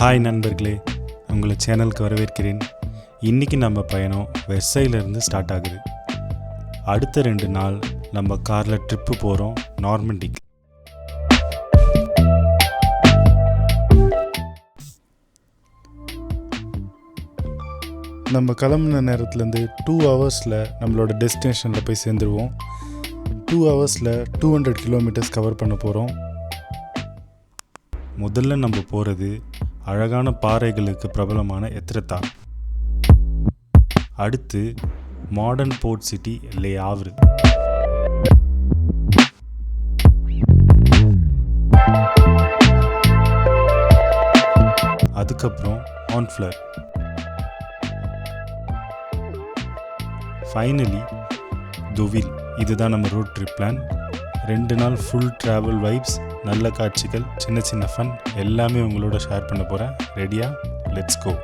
Hi நண்பர்களே. உங்களை சேனலுக்கு வரவேற்கிறேன். இன்றைக்கி நம்ம பயணம் வெர்சைலேருந்து ஸ்டார்ட் ஆகுது. அடுத்த ரெண்டு நாள் நம்ம காரில் ட்ரிப்பு போகிறோம் நார்மண்டிக்கு நம்ம கிளம்புன நேரத்துலேருந்து டூ ஹவர்ஸில் நம்மளோட டெஸ்டினேஷனில் போய் சேர்ந்துருவோம். டூ ஹவர்ஸில் டூ ஹண்ட்ரட் கிலோமீட்டர்ஸ் கவர் பண்ண போகிறோம் முதல்ல நம்ம போகிறது அழகான பாறைகளுக்கு பிரபலமான எத்ரத்தா அடுத்து modern port city Le Havre அதுக்கப்புறம் ஆன்ஃப்ளர் ஃபைனலி துவில் இதுதான் நம்ம ரோட் ட்ரிப் பிளான் ரெண்டு நாள் ஃபுல் ட்ராவல் வைப்ஸ் நல்ல காட்சிகள் சின்ன சின்ன ஃபன் எல்லாமே உங்களோட ஷேர் பண்ண போகிறேன் ரெடியா லெட்ஸ் கோ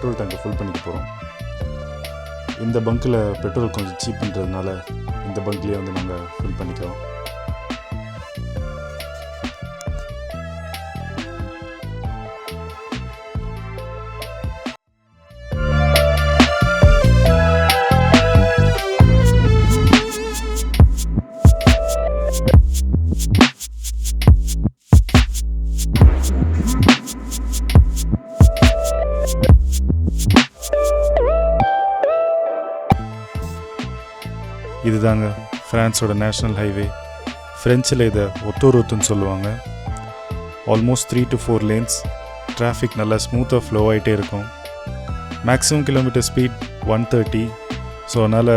பெட்ரோல் டேங்கை ஃபுல் பண்ணிக்க போகிறோம் இந்த பங்க்கில் பெட்ரோல் கொஞ்சம் சீப்புன்றதுனால இந்த பங்க்லேயே வந்து நாங்கள் ஃபில் பண்ணிக்கிறோம். இதுதாங்க ஃப்ரான்ஸோட நேஷ்னல் ஹைவே. ஃப்ரெஞ்சில் இதை ஒத்தோரோத்துன்னு சொல்லுவாங்க. Almost three to four lanes traffic நல்லா ஸ்மூத்தாக ஃப்ளோ ஆகிட்டே இருக்கும். Maximum kilometre speed one thirty so அதனால்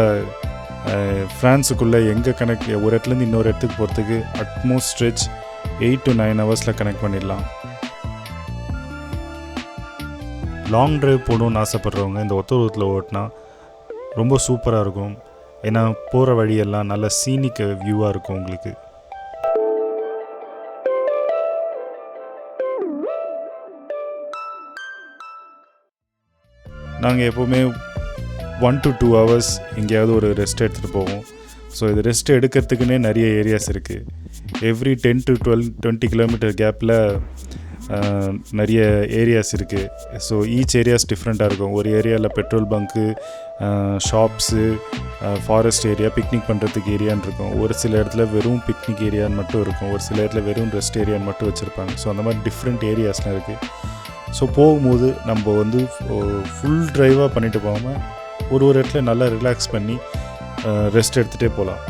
ஃப்ரான்ஸுக்குள்ளே எங்கே கனெக்ட் ஒரு இடத்துலேருந்து இன்னொரு இடத்துக்கு போகிறதுக்கு at most stretch eight to nine ஹவர்ஸில் கனெக்ட் பண்ணிடலாம். லாங் ட்ரைவ் போகணுன்னு ஆசைப்பட்றவங்க இந்த ஒத்தூரத்தில் ஓட்டினா ரொம்ப சூப்பராக இருக்கும். ஏன்னா போகிற வழியெல்லாம் நல்ல சீனிக் வியூவாக இருக்கும் உங்களுக்கு. நாங்கள் எப்போவுமே ஒன் டு டூ ஹவர்ஸ் எங்கேயாவது ஒரு ரெஸ்ட் எடுத்துகிட்டு போவோம். ஸோ இது ரெஸ்ட் எடுக்கிறதுக்குன்னே நிறைய ஏரியாஸ் இருக்குது every ten to twelve twenty kilometre கேப்பில் நிறைய ஏரியாஸ் இருக்குது ஸோ ஈச் ஏரியாஸ் டிஃப்ரெண்ட்டாக இருக்கும். ஒரு ஏரியாவில் petrol bunk shops forest area picnic பண்ணுறதுக்கு ஏரியான்னு இருக்கும். ஒரு சில இடத்துல வெறும் பிக்னிக் ஏரியான்னு மட்டும் இருக்கும். ஒரு சில இடத்துல வெறும் ரெஸ்ட் ஏரியான்னு மட்டும் வச்சுருப்பாங்க. ஸோ அந்த மாதிரி டிஃப்ரெண்ட் ஏரியாஸ்லாம் இருக்குது ஸோ போகும்போது நம்ம வந்து ஃபுல் ட்ரைவாக பண்ணிட்டு போகாமல் ஒரு ஒரு இடத்துல நல்லா ரிலாக்ஸ் பண்ணி ரெஸ்ட் எடுத்துகிட்டே போகலாம்.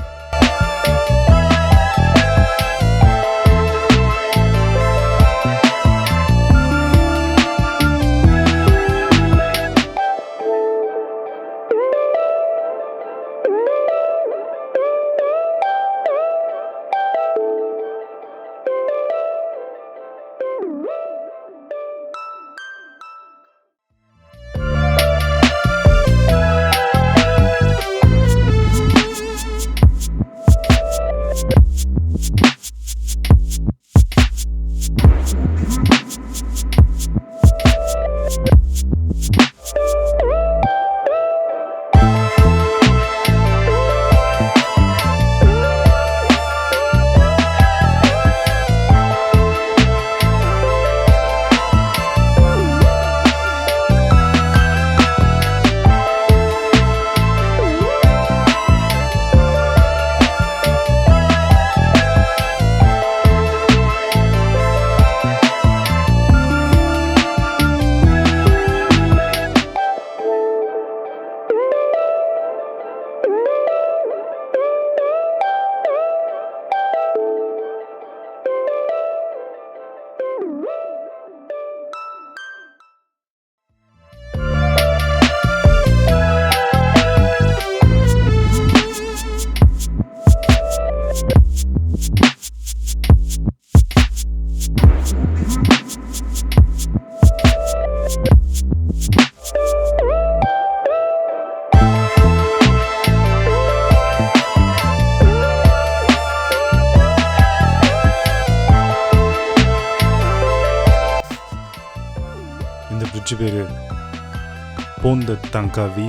போந்த தங்காவி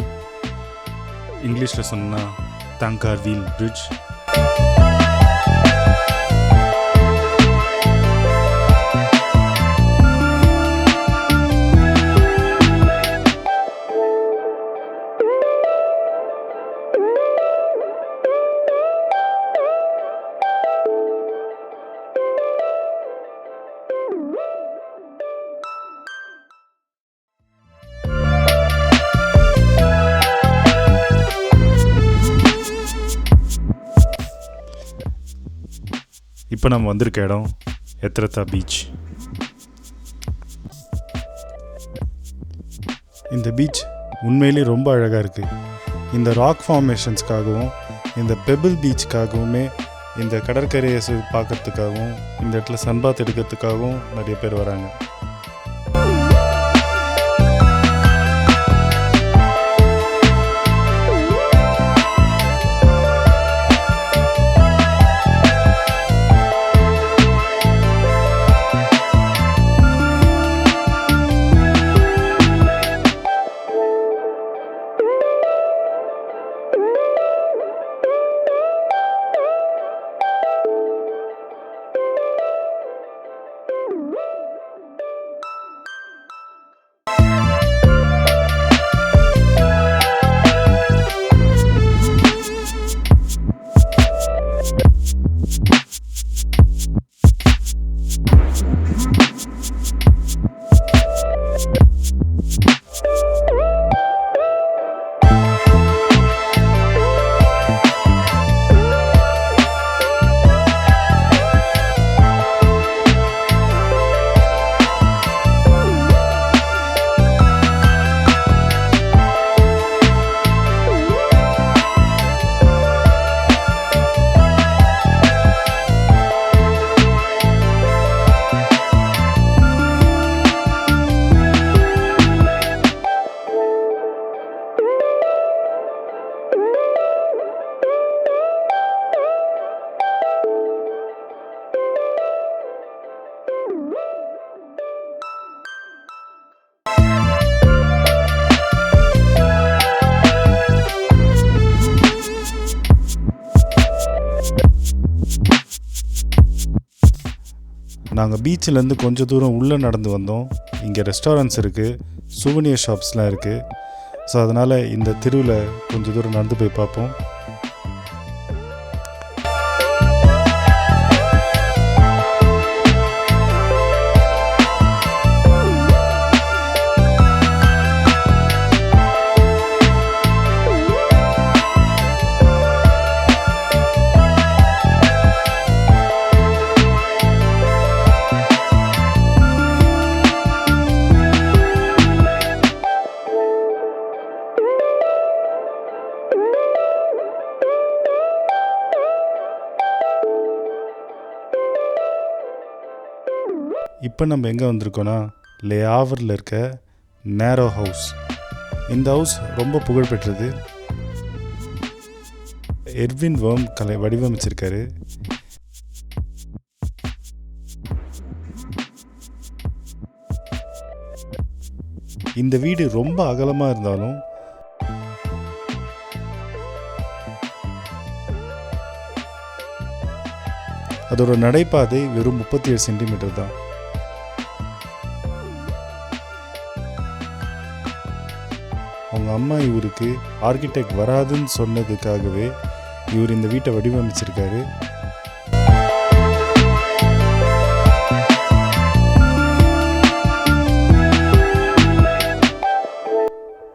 இங்கிலீஷில் சொன்னால் தங்கார்வீல் பிரிட்ஜ் இப்போ நம்ம வந்திருக்க இடம் எத்ரத்தா பீச். இந்த பீச் உண்மையிலேயே ரொம்ப அழகாக இருக்குது இந்த ராக் ஃபார்மேஷன்ஸ்க்காகவும் இந்த பெபிள் பீச்சுக்காகவுமே இந்த கடற்கரையை சு பார்க்கறதுக்காகவும் இந்த இடத்துல சன்பாத் எடுக்கிறதுக்காகவும் நிறைய பேர் வராங்க. நாங்கள் பீச்சிலேருந்து கொஞ்சம் தூரம் உள்ளே நடந்து வந்தோம். இங்கே ரெஸ்டாரண்ட்ஸ் இருக்குது சுவனியர் ஷாப்ஸ்லாம் இருக்குது ஸோ அதனால் இந்த தெருவில் கொஞ்சம் தூரம் நடந்து போய் பார்ப்போம். இப்போ நம்ம எங்கே வந்திருக்கோன்னா லே ஆவரில் இருக்க நேரோ ஹவுஸ் இந்த ஹவுஸ் ரொம்ப புகழ்பெற்றது எர்வின் வேர்ம் கலை வடிவமைச்சிருக்காரு. இந்த வீடு ரொம்ப அகலமாக இருந்தாலும் அதோட நடைபாதை வெறும் முப்பத்தி ஏழு சென்டிமீட்டர் தான். அவங்க அம்மா இவருக்கு ஆர்கிடெக்ட் வராதுன்னு சொன்னதுக்காகவே இவர் இந்த வீட்டை வடிவமைச்சிருக்காரு.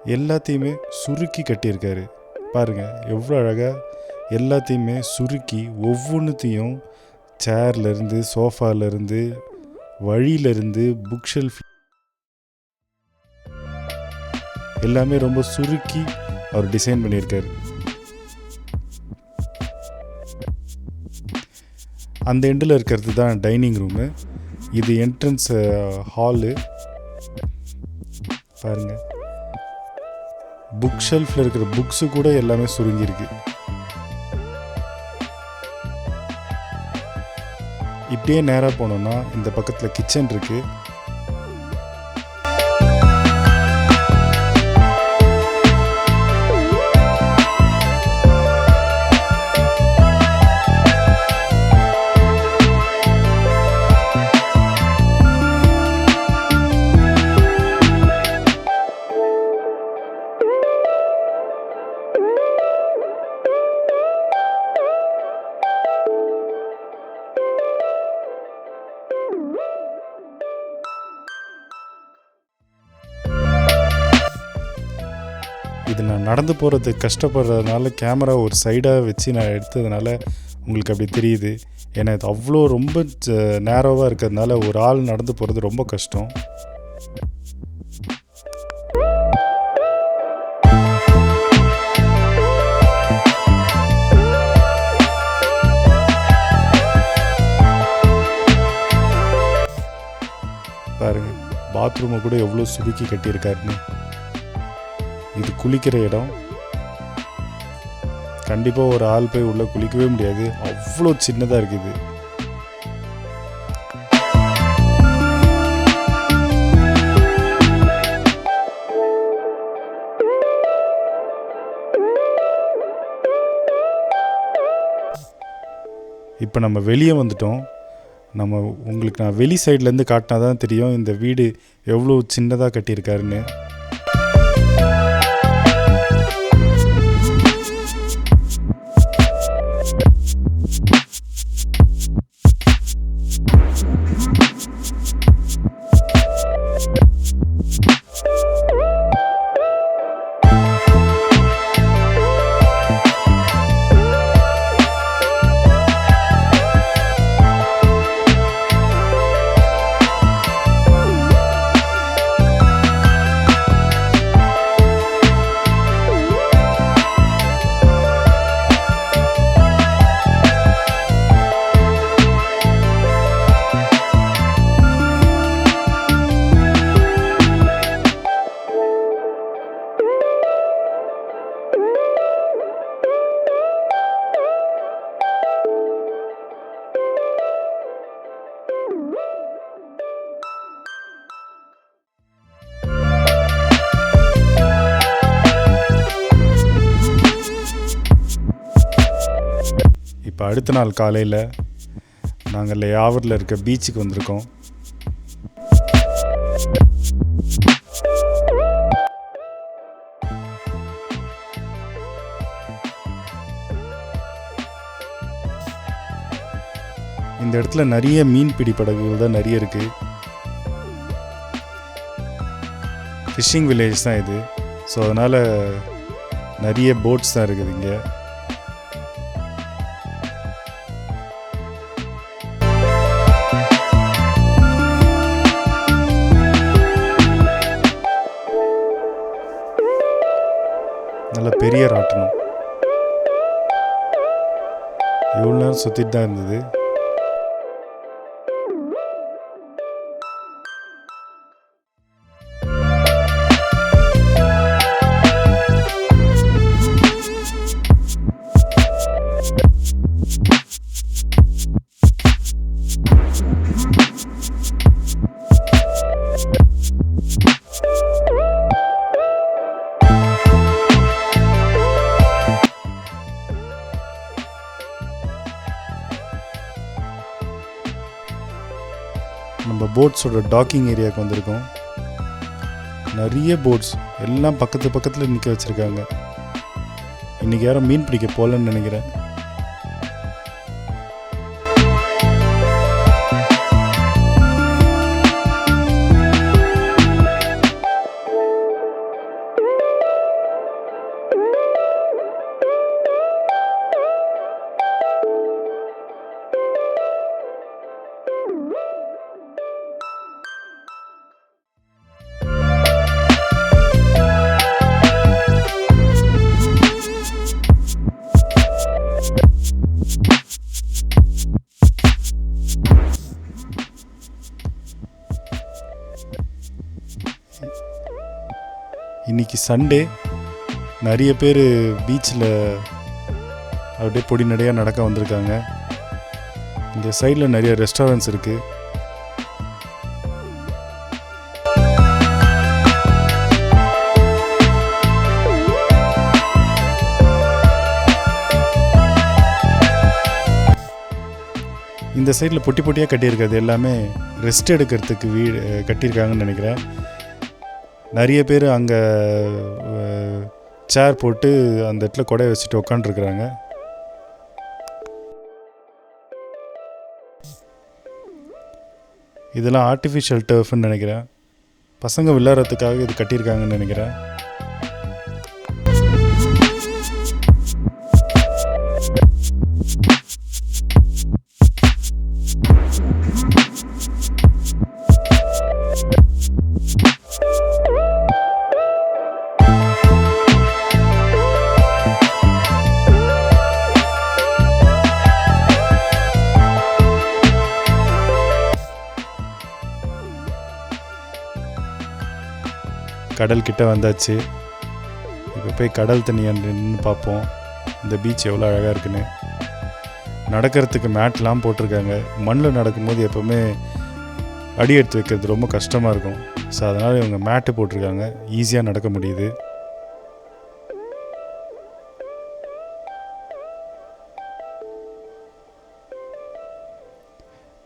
எல்லாத்தையுமே சுருக்கி கட்டியிருக்காரு. பாருங்க எவ்வளோ அழகாக எல்லாத்தையுமே சுருக்கி ஒவ்வொன்றுத்தையும் சேர்லேருந்து சோஃபாலேருந்து வழியிலேருந்து புக் ஷெல்ஃப் எல்லாமே ரொம்ப சுருக்கி அவர் டிசைன் பண்ணியிருக்காரு. அந்த எண்டில் இருக்கிறது தான் டைனிங் ரூமு. இது என்ட்ரன்ஸ் ஹாலு. பாருங்க. புக் ஷெல்ஃபில் இருக்கிற புக்ஸு கூட எல்லாமே சுருங்கியிருக்கு. இப்படியே நேராக போனோன்னா இந்த பக்கத்தில் கிச்சன் இருக்குது இது நான் நடந்து போகிறது கஷ்டப்படுறதுனால கேமரா ஒரு சைடாக வச்சு நான் எடுத்ததுனால உங்களுக்கு அப்படி தெரியுது. ஏன்னா இது அவ்வளோ ரொம்ப நேரோவாக இருக்கிறதுனால ஒரு ஆள் நடந்து போகிறது ரொம்ப கஷ்டம். பாருங்க பாத்ரூமை கூட எவ்வளோ சுருக்கி கட்டியிருக்காருன்னு. இது குளிக்கிற இடம். கண்டிப்பாக ஒரு ஆள் போய் உள்ளே குளிக்கவே முடியாது. அவ்வளோ சின்னதாக இருக்குது. இப்போ நம்ம வெளியே வந்துட்டோம். நம்ம உங்களுக்கு நான் வெளி சைட்லேருந்து காட்டினா தான் தெரியும். இந்த வீடு எவ்வளோ சின்னதாக கட்டியிருக்காருன்னு. அடுத்த நாள் காலையில் நாங்கள் யாவரில் இருக்க பீச்சுக்கு வந்திருக்கோம். இந்த இடத்துல நிறைய மீன்பிடி படகுகள் தான் நிறைய இருக்குது ஃபிஷிங் வில்லேஜ் தான் இது. ஸோ அதனால் நிறைய போட்ஸ் தான் இருக்குது இங்கே. சுற்றிட்டு தான் இருந்தது போட்ஸோட டாக்கிங் ஏரியாவுக்கு வந்திருக்கோம். நிறைய போட்ஸ் எல்லாம் பக்கத்து பக்கத்தில் நிற்க வச்சுருக்காங்க. இன்றைக்கி யாரும் மீன் பிடிக்க போகலன்னு நினைக்கிறேன். இன்னைக்கு சண்டே நிறைய பேர் பீச்சில் அப்படியே பொடி நடையாக நடக்க வந்திருக்காங்க. இந்த சைடில் நிறைய ரெஸ்டாரண்ட்ஸ் இருக்குது இந்த சைடில் பொட்டி பொட்டியாக கட்டியிருக்கிறது எல்லாமே ரெஸ்ட் எடுக்கிறதுக்கு வீடு கட்டியிருக்காங்கன்னு நினைக்கிறேன். நிறைய பேர் அங்கே சேர் போட்டு அந்த இடத்துல கொடையை வச்சுட்டு உக்காண்ட்ருக்குறாங்க இதெல்லாம் ஆர்டிஃபிஷியல் டர்ஃப்னு நினைக்கிறேன். பசங்க விளையாடுறதுக்காக இது கட்டியிருக்காங்கன்னு நினைக்கிறேன். கடல் கிட்ட வந்தாச்சு. இப்போ போய் கடல் தண்ணியை நின்று பார்ப்போம் இந்த பீச் எவ்வளோ அழகாக இருக்குன்னு. நடக்கிறதுக்கு மேட்லாம் போட்டிருக்காங்க. மண்ணில் நடக்கும்போது எப்போவுமே அடி எடுத்து வைக்கிறது ரொம்ப கஷ்டமாக இருக்கும். ஸோ அதனால் இவங்க மேட்டு போட்டிருக்காங்க. ஈஸியாக நடக்க முடியுது.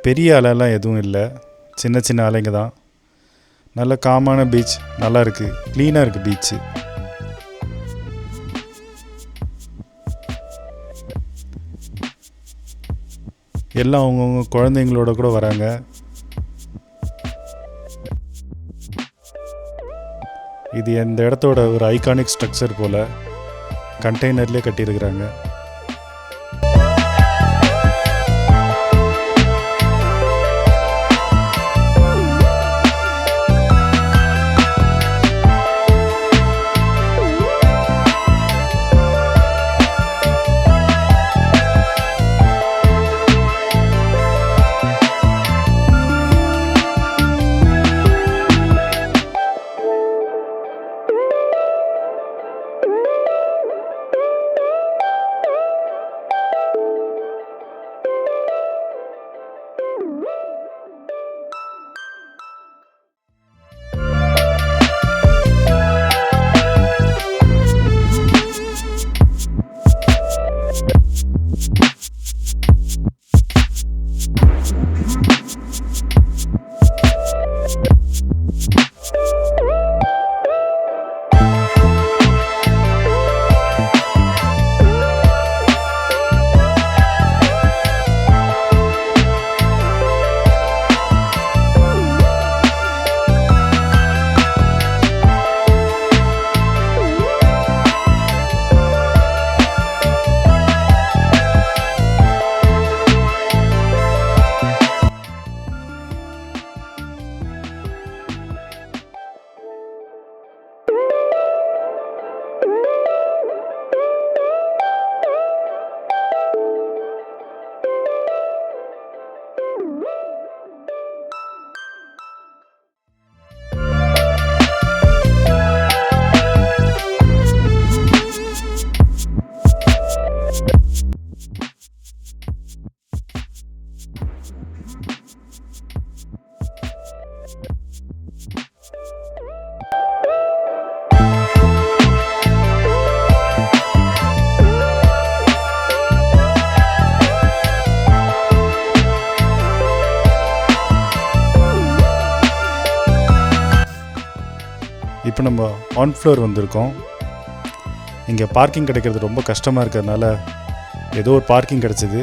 பெரிய அலைலாம் எதுவும் இல்லை. சின்ன சின்ன அலைங்க தான். நல்ல காமான பீச் நல்லா இருக்குது க்ளீனாக இருக்குது பீச்சு எல்லாம் அவங்கவுங்க குழந்தைங்களோட கூட வராங்க. இது இந்த இடத்தோட ஒரு ஐகானிக் ஸ்ட்ரக்சர் போல்? கண்டெய்னர்லேயே கட்டியிருக்கிறாங்க. இப்போ நம்ம ஆன் ஃப்ளோர் வந்திருக்கோம். இங்கே பார்க்கிங் கிடைக்கிறது ரொம்ப கஷ்டமாக இருக்கிறதுனால ஏதோ ஒரு பார்க்கிங் கிடச்சிது.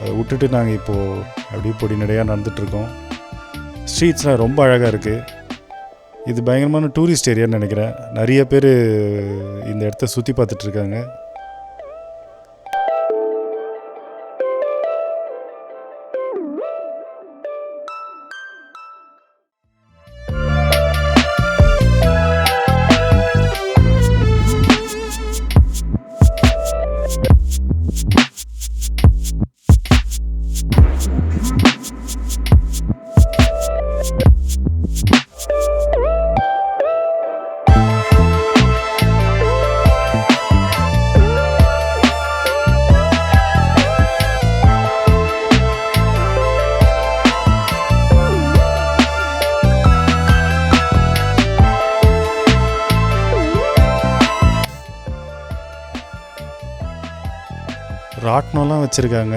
அதை விட்டுட்டு நாங்கள் இப்போது அப்படியே பொடி நடையாக நடந்துகிட்ருக்கோம் ஸ்ட்ரீட்ஸ்லாம் ரொம்ப அழகாக இருக்குது இது பயங்கரமான டூரிஸ்ட் ஏரியான்னு நினைக்கிறேன். நிறைய பேர் இந்த இடத்த சுற்றி பார்த்துட்ருக்காங்க வச்சுருக்காங்க.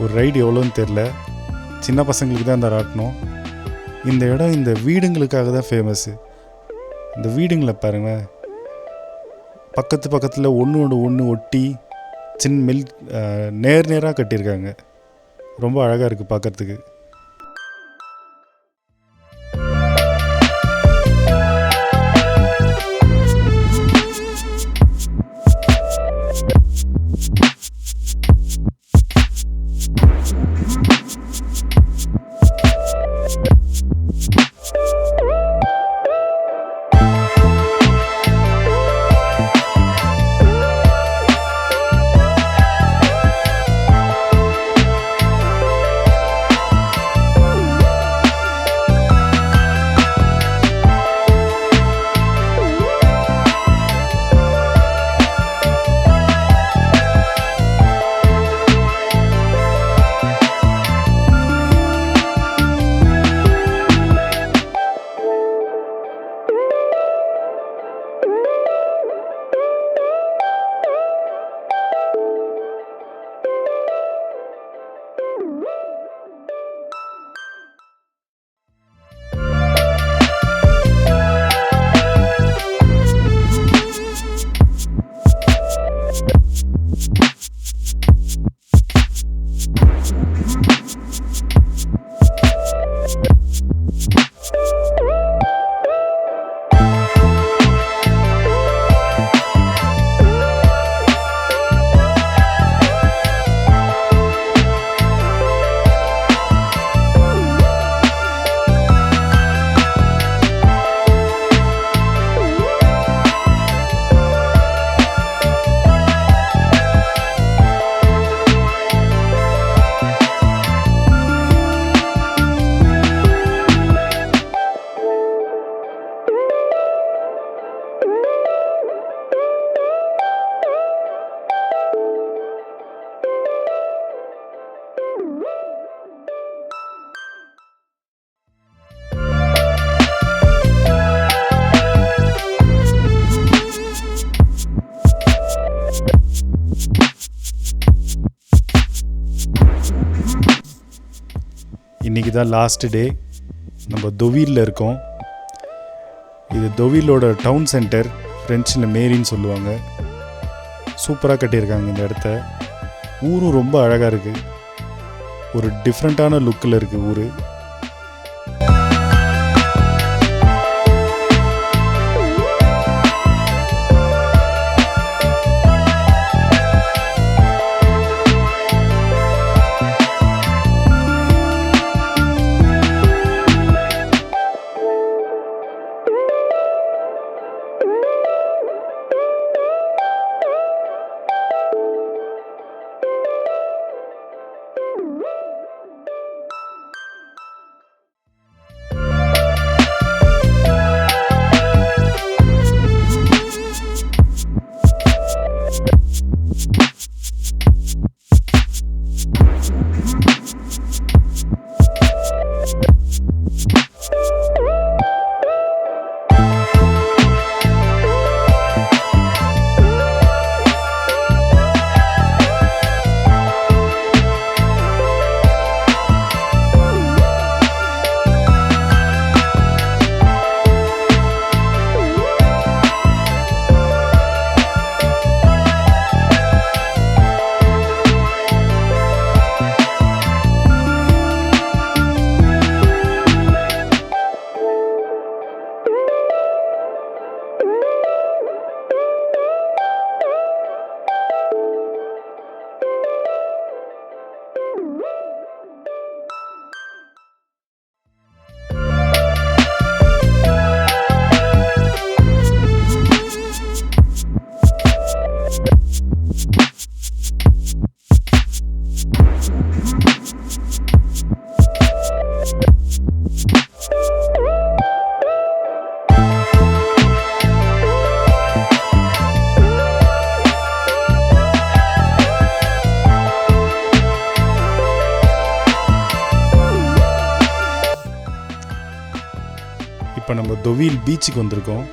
ஒரு ரைடு எவ்வளோன்னு தெரில சின்ன பசங்களுக்கு தான் இந்த ராட்டினம் இந்த இடம் இந்த வீடுங்களுக்காக தான் ஃபேமஸ்ஸு இந்த வீடுங்களை பாருங்கள் பக்கத்து பக்கத்தில் ஒன்று ஒன்று ஒன்று ஒட்டி சின் மில் நேர் நேராக கட்டியிருக்காங்க. ரொம்ப அழகாக இருக்குது பார்க்கறதுக்கு இன்றைக்கி லாஸ்ட் டே நம்ம தொவீலில் இருக்கோம். இது தொவீலோட டவுன் சென்டர் ஃப்ரெஞ்சில் மேரின்னு சொல்லுவாங்க. சூப்பராக கட்டியிருக்காங்க இந்த இடத்த. ஊரும் ரொம்ப அழகாக இருக்குது ஒரு டிஃப்ரெண்ட்டான லுக்கில் இருக்குது ஊர். பீச்சுக்கு வந்திருக்கோம்.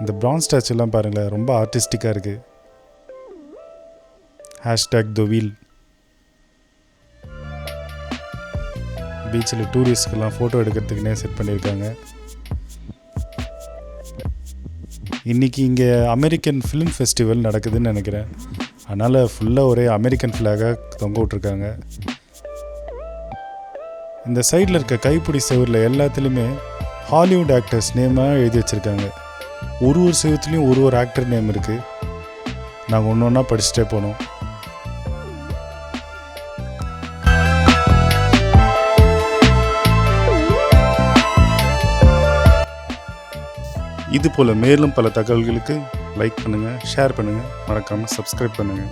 இந்த பிரான்ஸ் ஸ்டாச்சுலாம் பாருங்களேன் ரொம்ப ஆர்டிஸ்டிக்காக இருக்குது ஹேஷ்டேக் தொவீல் பீச்சில் டூரிஸ்ட்க்கெல்லாம் ஃபோட்டோ எடுக்கிறதுக்குனே செட் பண்ணியிருக்காங்க. இன்றைக்கி இங்கே அமெரிக்கன் ஃபிலிம் ஃபெஸ்டிவல் நடக்குதுன்னு நினைக்கிறேன். அதனால் ஃபுல்லாக ஒரே அமெரிக்கன் ஃப்ளாகாக தொங்க விட்ருக்காங்க இந்த சைடில் இருக்க கைப்பிடி செவரில் எல்லாத்துலேயுமே ஹாலிவுட் ஆக்டர்ஸ் நேமாக எழுதி வச்சுருக்காங்க. ஒரு ஒரு செவத்துலேயும் ஒரு ஒரு ஆக்டர் நேம் இருக்குது நாங்கள் ஒன்று ஒன்றா படிச்சுட்டே போனோம். இது போல் மேலும் பல தகவல்களுக்கு லைக் பண்ணுங்கள் ஷேர் பண்ணுங்கள் மறக்காமல் சப்ஸ்கிரைப் பண்ணுங்கள்